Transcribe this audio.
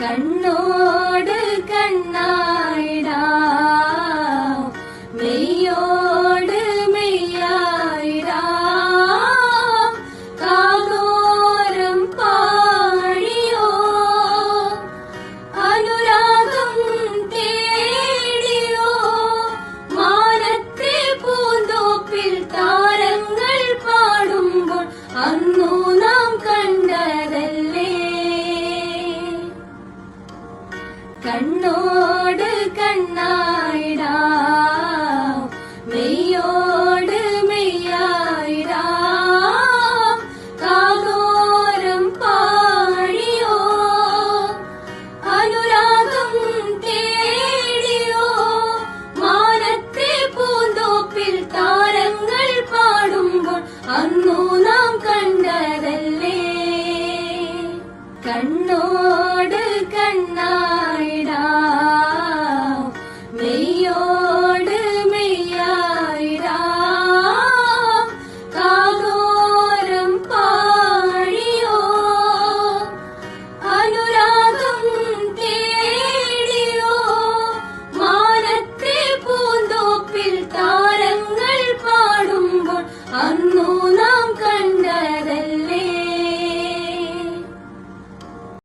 കണ്ണോട് കണ്ണായിടാ. മെയ്യോട് മെയ്യായിടാ. കാതോരം പാടിയോ. അനുരാഗം തേടിയോ. മാനത്തെ പൂന്തോപ്പിൽ താരങ്ങൾ പാടുമ്പോൾ അന്നോ കണ്ണോട് കണ്ണായിട. മെയ്യോട് മെയ്യായിടാ. കാതോരം പാഴിയോ അനുരാഗം തേടിയോ. മാനത്തെ പൂന്തോപ്പിൽ താരങ്ങൾ പാടുമ്പോൾ അന്നു നാം കണ്ടതല്ലേ. കണ്ണോട്